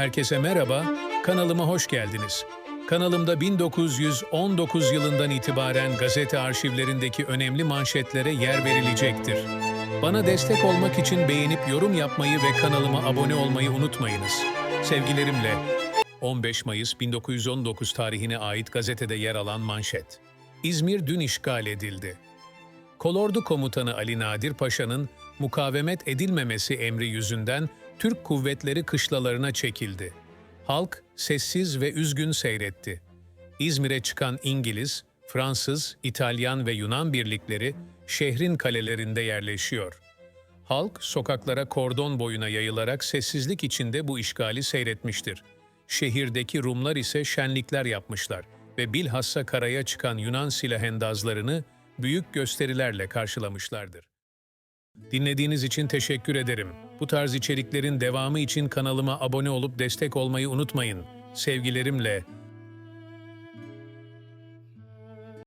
Herkese merhaba, kanalıma hoş geldiniz. Kanalımda 1919 yılından itibaren gazete arşivlerindeki önemli manşetlere yer verilecektir. Bana destek olmak için beğenip yorum yapmayı ve kanalıma abone olmayı unutmayınız. Sevgilerimle 15 Mayıs 1919 tarihine ait gazetede yer alan manşet. İzmir dün işgal edildi. Kolordu Komutanı Ali Nadir Paşa'nın mukavemet edilmemesi emri yüzünden Türk kuvvetleri kışlalarına çekildi. Halk sessiz ve üzgün seyretti. İzmir'e çıkan İngiliz, Fransız, İtalyan ve Yunan birlikleri şehrin kalelerinde yerleşiyor. Halk sokaklara kordon boyuna yayılarak sessizlik içinde bu işgali seyretmiştir. Şehirdeki Rumlar ise şenlikler yapmışlar ve bilhassa karaya çıkan Yunan silahendazlarını büyük gösterilerle karşılamışlardır. Dinlediğiniz için teşekkür ederim. Bu tarz içeriklerin devamı için kanalıma abone olup destek olmayı unutmayın. Sevgilerimle